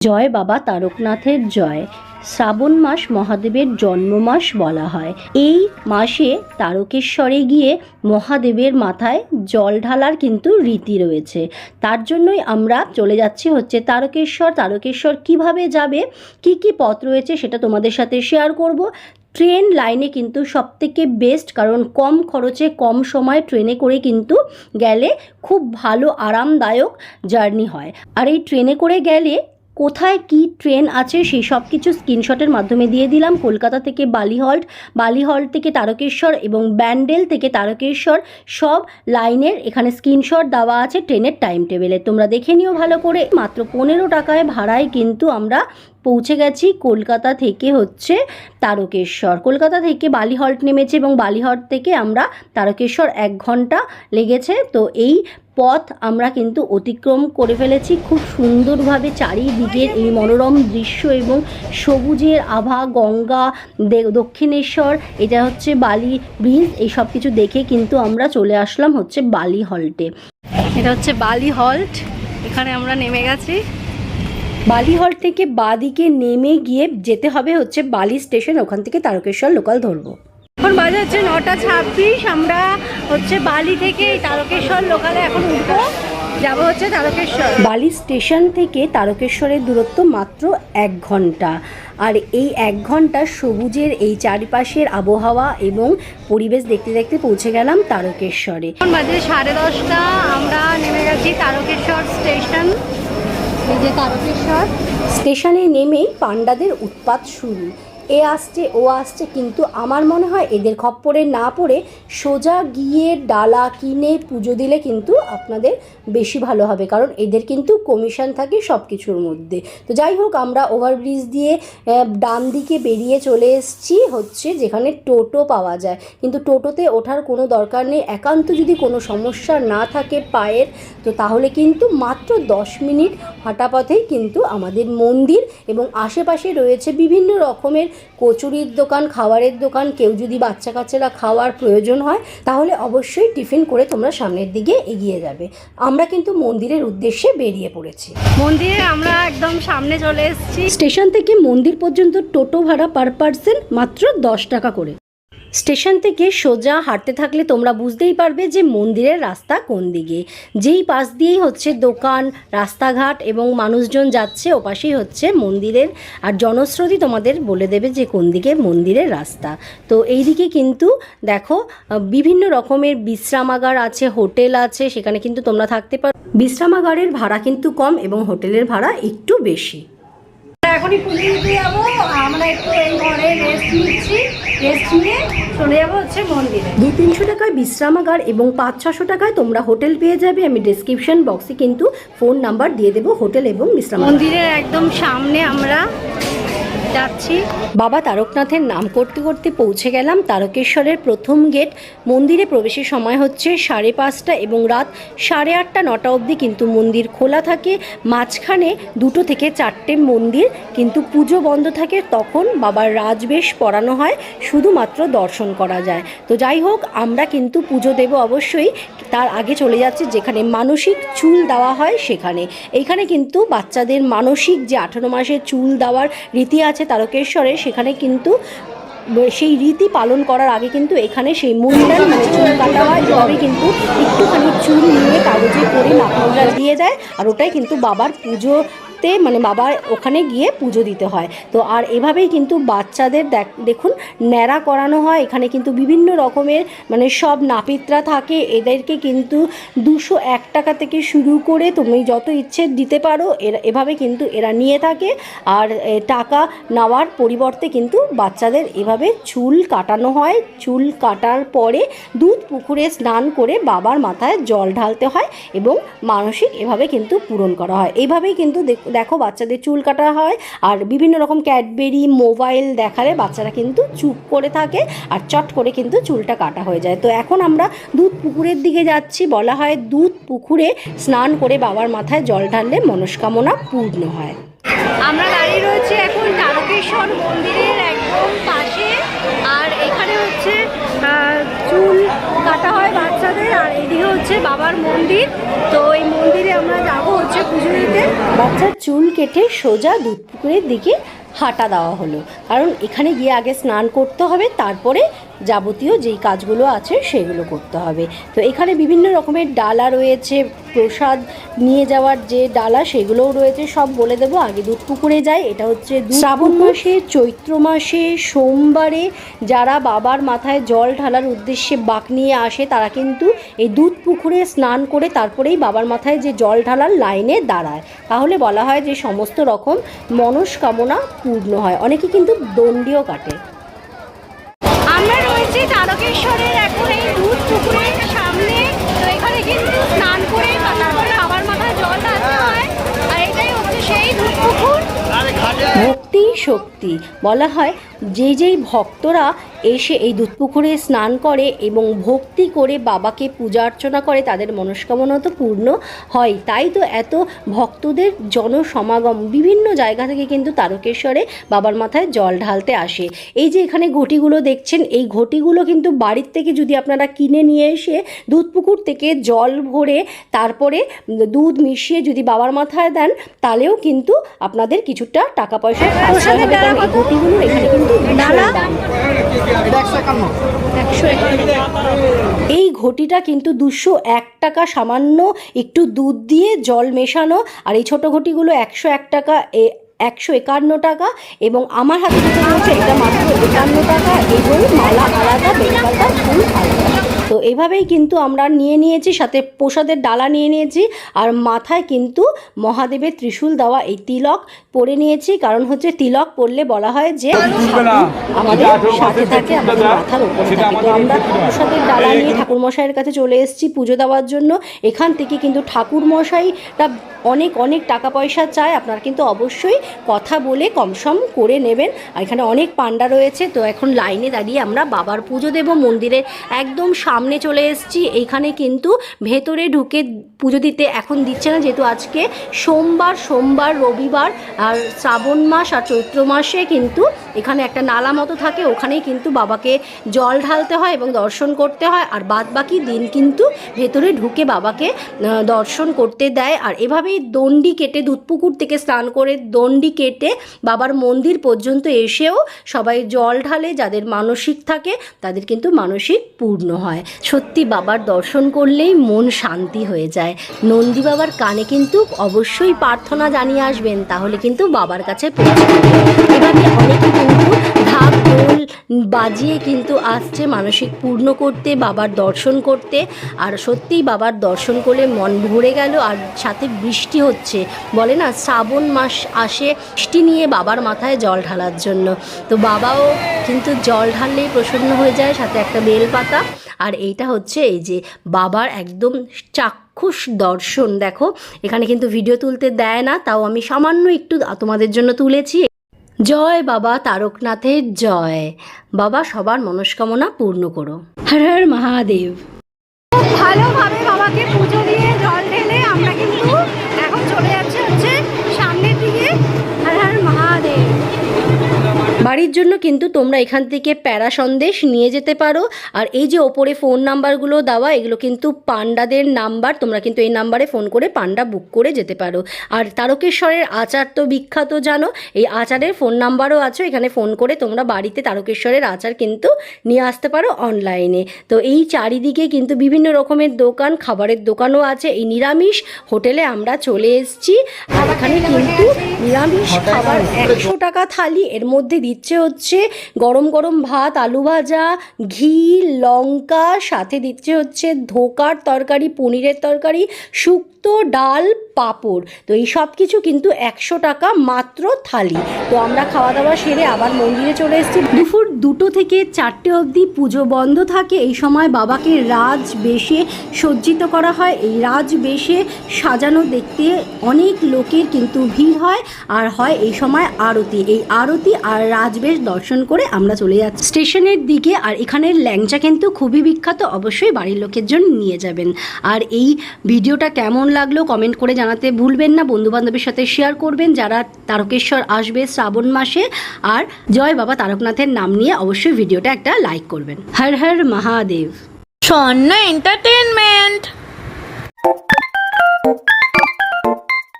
জয় বাবা তারকনাথের জয়। শ্রাবণ মাস মহাদেবের জন্ম মাস বলা হয়। এই মাসে তারকেশ্বরে গিয়ে মহাদেবের মাথায় জল ঢালার কিন্তু রীতি রয়েছে। তার জন্যই আমরা চলে যাচ্ছি হচ্ছে তারকেশ্বর। তারকেশ্বর কীভাবে যাবে, কি কি পথ রয়েছে সেটা তোমাদের সাথে শেয়ার করব। ট্রেন লাইনে কিন্তু সবথেকে বেস্ট কারণ কম খরচে, কম সময় ট্রেনে করে কিন্তু গেলে খুব ভালো, আরামদায়ক জার্নি হয়। আর এই ট্রেনে করে গেলে কোথায় কি ট্রেন আছে সেই সব কিছু স্ক্রিনশটের মাধ্যমে দিয়ে দিলাম। কলকাতা থেকে বালিহল্ট বালিহল্ট থেকে তারকেশ্বর এবং ব্যান্ডেল থেকে তারকেশ্বর সব লাইনের এখানে স্ক্রিনশট দেওয়া আছে ট্রেনের টাইম টেবিলে তোমরা দেখে নিও ভালো করে। মাত্র পনেরো টাকায় ভাড়ায় কিন্তু আমরা পৌঁছে গেছি। কলকাতা থেকে হচ্ছে তারকেশ্বর। কলকাতা থেকে বালিহল্ট নেমেছে এবং বালিহল্ট থেকে আমরা তারকেশ্বর এক ঘণ্টা লেগেছে। তো এই পথ আমরা কিন্তু অতিক্রম করে ফেলেছি। খুব সুন্দরভাবে চারিদিকের এই মনোরম দৃশ্য এবং সবুজের আভা, গঙ্গা দক্ষিণেশ্বর, এটা হচ্ছে বালি ব্রিজ এই সব কিছু দেখে কিন্তু আমরা চলে আসলাম হচ্ছে বালি হল্টে এটা হচ্ছে বালি হল্ট এখানে আমরা নেমে গেছি। বালিহল থেকে বাদিকে নেমে গিয়ে যেতে হবে হচ্ছে বালি স্টেশন ওখান থেকে তারকেশ্বর লোকাল ধরবো। এখন বাজে হচ্ছে নটা ছাব্বিশ আমরা হচ্ছে বালি থেকে তারকেশ্বর লোকালে এখন উঠবো। যাব হচ্ছে তারকেশ্বর। বালি স্টেশন থেকে তারকেশ্বরের দূরত্ব মাত্র এক ঘণ্টা। আর এই এক ঘণ্টা সবুজের এই চারিপাশের আবহাওয়া এবং পরিবেশ দেখতে দেখতে পৌঁছে গেলাম তারকেশ্বরে। এখন বাজে সাড়ে দশটা আমরা নেমে গেছি তারকেশ্বর স্টেশন। এই স্টেশনে নেমেই পাণ্ডাদের উৎপাত শুরু। এ আসছে, ও আসছে, কিন্তু আমার মনে হয় এদের খপ্পরে না পড়ে সোজা গিয়ে ডালা কিনে পুজো দিলে কিন্তু আপনাদের বেশি ভালো হবে, কারণ এদের কিন্তু কমিশন থাকে সব কিছুর মধ্যে। তো যাই হোক, আমরা ওভারব্রিজ দিয়ে ডান দিকে বেরিয়ে চলে এসেছি হচ্ছে যেখানে টোটো পাওয়া যায়। কিন্তু টোটোতে ওঠার কোনো দরকার নেই, একান্ত যদি কোনো সমস্যা না থাকে পায়ের, তো তাহলে কিন্তু মাত্র দশ মিনিট হাঁটা পথেই কিন্তু আমাদের মন্দির এবং আশেপাশে রয়েছে বিভিন্ন রকমের কচুরির দোকান খাবারের দোকান কেউ যদি বাচ্চা কাচ্চারা খাওয়ার প্রয়োজন হয় তাহলে অবশ্যই টিফিন করে তোমরা সামনের দিকে এগিয়ে যাবে। আমরা কিন্তু মন্দিরের উদ্দেশ্যে বেরিয়ে পড়েছি। মন্দিরে আমরা একদম সামনে চলে এসেছি। স্টেশন থেকে মন্দির পর্যন্ত টোটো ভাড়া পার পার্সন মাত্র দশ টাকা করে। স্টেশন থেকে সোজা হাঁটতে থাকলে তোমরা বুঝতেই পারবে যে মন্দিরের রাস্তা কোন দিকে। যেই পাশ দিয়েই হচ্ছে দোকান, রাস্তাঘাট এবং মানুষজন যাচ্ছে, ওপাশেই হচ্ছে মন্দিরের। আর জনস্রোতই তোমাদের বলে দেবে যে কোন দিকে মন্দিরের রাস্তা। তো এই দিকে কিন্তু দেখো, বিভিন্ন রকমের বিশ্রামাগার আছে, হোটেল আছে, সেখানে কিন্তু তোমরা থাকতে পারো। বিশ্রামাগারের ভাড়া কিন্তু কম এবং হোটেলের ভাড়া একটু বেশি। এখনই পুজো দিতে যাব। আমরা একটু এই ঘরে রেস্ট নিচ্ছি। রেস্ট নিয়ে চলে যাব হচ্ছে মন্দিরে। দুই তিনশো টাকায় বিশ্রামাগার এবং পাঁচ ছশো টাকায় তোমরা হোটেল পেয়ে যাবে। আমি ডেসক্রিপশন বক্সে কিন্তু ফোন নাম্বার দিয়ে দেবো হোটেল এবং বিশ্রাম মন্দিরের একদম সামনে আমরা যাচ্ছি। বাবা তারকনাথের নাম করতে করতে পৌঁছে গেলাম তারকেশ্বরের প্রথম গেট। মন্দিরে প্রবেশের সময় হচ্ছে সাড়ে পাঁচটা এবং রাত সাড়ে আটটা, নটা অবধি কিন্তু মন্দির খোলা থাকে। মাঝখানে দুটো থেকে চারটে মন্দির কিন্তু পুজো বন্ধ থাকে, তখন বাবার রাজবেশ পড়ানো হয়, শুধুমাত্র দর্শন করা যায়। তো যাই হোক, আমরা কিন্তু পুজো দেব অবশ্যই। তার আগে চলে যাচ্ছে যেখানে মানসিক চুল দেওয়া হয় সেখানে। এইখানে কিন্তু বাচ্চাদের মানসিক যে আঠারো মাসের চুল দেওয়ার রীতি আছে তারকেশ্বরে, সেখানে কিন্তু সেই রীতি পালন করার আগে কিন্তু এখানে সেই মহিলার মানে চুল কাটা হয় এভাবে কিন্তু একটুখানি চুল নিয়ে কাগজে করে নাকমুন্ডাল দিয়ে যায়, আর ওটাই কিন্তু বাবার পুজোতে মানে বাবার ওখানে গিয়ে পুজো দিতে হয়। তো আর এভাবেই কিন্তু বাচ্চাদের দেখ- দেখুন ন্যাড়া করানো হয়। এখানে কিন্তু বিভিন্ন রকমের মানে সব নাপিতরা থাকে। এদেরকে কিন্তু দুশো এক টাকা থেকে শুরু করে তুমি যত ইচ্ছে দিতে পারো, এরা, এভাবে কিন্তু এরা নিয়ে থাকে। আর টাকা নেওয়ার পরিবর্তে কিন্তু বাচ্চাদের এভাবে চুল কাটানো হয়। চুল কাটার পরে দুধ পুকুরে স্নান করে বাবার মাথায় জল ঢালতে হয় এবং মানসিক এভাবে কিন্তু পূরণ করা হয়। এইভাবেই কিন্তু দেখ- বাচ্চাদের চুল কাটা হয় আর বিভিন্ন রকম ক্যাডবেরি, মোবাইল দেখালে বাচ্চারা কিন্তু চুপ করে থাকে আর চট করে কিন্তু চুলটা কাটা হয়ে যায়। তো এখন আমরা দুধ পুকুরের দিকে যাচ্ছি। বলা হয় দুধ পুকুরে স্নান করে বাবার মাথায় জল ঢাললে মনস্কামনা পূর্ণ হয়। আমরা দাঁড়িয়ে রয়েছি এখন তারকেশ্বর মন্দিরের একদম পাশে আর এখানে হচ্ছে চুল কাটা হয় বাচ্চাদের। আর এদিকে হচ্ছে বাবার মন্দির। তো এই মন্দিরে আমরা যাব হচ্ছে পুজো দিতে বাচ্চার চুল কেটে সোজা দুধ পুকুরের দিকে হাঁটা দেওয়া হলো। কারণ এখানে গিয়ে আগে স্নান করতে হবে তারপরে যাবতীয় যেই কাজগুলো আছে সেগুলো করতে হবে। তো এখানে বিভিন্ন রকমের ডালা রয়েছে প্রসাদ নিয়ে যাওয়ার যে ডালা সেগুলোও রয়েছে সব বলে দেবো। আগে দুধ পুকুরে যায় এটা হচ্ছে শ্রাবণ মাসে চৈত্র মাসে সোমবারে যারা বাবার মাথায় জল ঢালার উদ্দেশ্যে বাঁক নিয়ে আসে তারা কিন্তু এই দুধ পুকুরে স্নান করে তারপরেই বাবার মাথায় যে জল ঢালার লাইনে দাঁড়ায়। তাহলে বলা হয় যে সমস্ত রকম মনস্কামনা পূর্ণ হয়। অনেকে কিন্তু দণ্ডিও কাটে। আমরা রয়েছি তারকেশ্বরের এখন এই দুধ পুকুরের সামনে। তো এখানে কিন্তু স্নান করে তারপরে বাবার মাথায় জল ঢালতে হয়। আর এটাই হচ্ছে সেই দুধ পুকুর। ভক্তি শক্তি। বলা হয় যে যেই ভক্তরা এসে এই দুধপুকুরে স্নান করে এবং ভক্তি করে বাবাকে পূজা অর্চনা করে তাদের মনস্কামনা তো পূর্ণ হয়। তাই তো এত ভক্তদের জনসমাগম বিভিন্ন জায়গা থেকে কিন্তু তারকেশ্বরে বাবার মাথায় জল ঢালতে আসে। এই যে এখানে ঘটিগুলো দেখছেন এই ঘটিগুলো কিন্তু বাড়ির থেকে যদি আপনারা কিনে নিয়ে এসে দুধপুকুর থেকে জল ভরে তারপরে দুধ মিশিয়ে যদি বাবার মাথায় দেন তাহলেও কিন্তু আপনাদের কিছুটা টাকা পয়সা এই ঘটিগুলোর এখানে কিন্তু এই ঘটিটা কিন্তু দুশো এক টাকা সামান্য একটু দুধ দিয়ে জল মেশানো আর এই ছোট ঘটিগুলো একশো এক টাকা এ একশো একান্ন টাকা এবং আমার হাতে যেটা রয়েছে এটা মাত্র একান্ন টাকা এবং মালা আলাদা বেলপাতা ফুল আলাদা। তো এভাবেই কিন্তু আমরা নিয়ে নিয়েছি সাথে প্রসাদের ডালা নিয়ে নিয়েছি আর মাথায় কিন্তু মহাদেবের ত্রিশূল দেওয়া এই তিলক পরে নিয়েছি। কারণ হচ্ছে তিলক পরলে বলা হয় যে আমাদের সাথে থাকে আমাদের মাথার উপরে থাকে। তো আমরা প্রসাদের ডালা নিয়ে ঠাকুরমশাইয়ের কাছে চলে এসেছি পুজো দেওয়ার জন্য। এখান থেকে কিন্তু ঠাকুরমশাইটা অনেক অনেক টাকা পয়সা চায়। আপনারা কিন্তু অবশ্যই কথা বলে কমসম করে নেবেন। আর এখানে অনেক পান্ডা রয়েছে। তো এখন লাইনে দাঁড়িয়ে আমরা বাবার পুজো দেব। মন্দিরের একদম সামনে চলে এসেছি। এইখানে কিন্তু ভেতরে ঢুকে পুজো দিতে এখন দিচ্ছে না, যেহেতু আজকে সোমবার সোমবার, রবিবার আর শ্রাবণ মাস আর চৈত্র মাসে কিন্তু এখানে একটা নালা মতো থাকে, ওখানেই কিন্তু বাবাকে জল ঢালতে হয় এবং দর্শন করতে হয় আর বাদ বাকি দিন কিন্তু ভেতরে ঢুকে বাবাকে দর্শন করতে দেয়। আর এভাবেই দণ্ডি কেটে, দুধপুকুর থেকে স্নান করে দণ্ডি কেটে বাবার মন্দির পর্যন্ত এসেও সবাই জল ঢালে, যাদের মানসিক থাকে তাদের কিন্তু মানসিক পূর্ণ হয়। সত্যি বাবার দর্শন করলেই মন শান্তি হয়ে যায়। নন্দী বাবার কানে কিন্তু অবশ্যই প্রার্থনা জানিয়ে আসবেন, তাহলে কিন্তু বাবার কাছে এভাবে অনেকে বাজিয়ে কিন্তু আসছে মানসিক পূর্ণ করতে, বাবার দর্শন করতে। আর সত্যিই বাবার দর্শন করলে মন ভরে গেল আর সাথে বৃষ্টি হচ্ছে। বলে না, শ্রাবণ মাস আসে বৃষ্টি নিয়ে বাবার মাথায় জল ঢালার জন্য। তো বাবাও কিন্তু জল ঢাললেই প্রসন্ন হয়ে যায় সাথে একটা বেলপাতা। আর এইটা হচ্ছে এই যে বাবার একদম চাক্ষুষ দর্শন। দেখো, এখানে কিন্তু ভিডিও তুলতে দেয় না, তাও আমি সামান্য একটু তোমাদের জন্য তুলেছি। জয় বাবা তারকনাথের জয়। বাবা সবার মনস্কামনা পূর্ণ করো। হর হর মহাদেব। ভালোভাবে বাবাকে পুজো দিয়ে জল ঢেলে আমরা কিন্তু এখন চলে যাচ্ছি হচ্ছে সামনের দিকে। হর হর মহাদেব। বাড়ির জন্য কিন্তু তোমরা এখান থেকে প্যারা সন্দেশ নিয়ে যেতে পারো। আর এই যে ওপরে ফোন নাম্বারগুলো দেওয়া এগুলো কিন্তু পান্ডাদের নাম্বার। তোমরা কিন্তু এই নাম্বারে ফোন করে পান্ডা বুক করে যেতে পারো। আর তারকেশ্বরের আচার তো বিখ্যাত জানো? এই আচারের ফোন নাম্বারও আছে এখানে ফোন করে তোমরা বাড়িতে তারকেশ্বরের আচার কিন্তু নিয়ে আসতে পারো অনলাইনে। তো এই চারিদিকে কিন্তু বিভিন্ন রকমের দোকান খাবারের দোকানও আছে। এই নিরামিষ হোটেলে আমরা চলে এসেছি। আর এখানে কিন্তু নিরামিষ খাবার একশো টাকা থালি এর মধ্যে দিচ্ছে হচ্ছে। গরম গরম ভাত, আলু ভাজা, ঘি, লঙ্কা, সাথে দিচ্ছে হচ্ছে ধোকার তরকারি, পনিরের তরকারি, শুক্তো ডাল, পাঁপড়। তো এই সব কিছু কিন্তু একশো টাকা মাত্র থালি। তো আমরা খাওয়া দাওয়া সেরে আবার মন্দিরে চলে এসেছি। দুপুর দুটো থেকে চারটে অবধি পুজো বন্ধ থাকে। এই সময় বাবাকে রাজ বেশে সজ্জিত করা হয়। এই রাজ বেশে সাজানো দেখতে অনেক লোকের কিন্তু ভিড় হয়। আর হয় এই সময় আরতি। এই আরতি আর রাজবেশ দর্শন করে আমরা চলে যাচ্ছি। স্টেশনের দিকে আর এখানের ল্যাংচা কিন্তু খুবই বিখ্যাত, অবশ্যই বাড়ির লোকের জন্য নিয়ে যাবেন। আর এই ভিডিওটা কেমন লাগল কমেন্ট করে জানাতে ভুলবেন না। বন্ধু বান্ধবের সাথে শেয়ার করবেন। যারা তারকেশ্বর আসবে শ্রাবণ মাসে আর জয় বাবা তারকনাথের নাম নিয়ে অবশ্যই ভিডিওটা একটা লাইক করবেন। হর হর মহাদেব। স্বর্ণ এন্টারটেনমেন্ট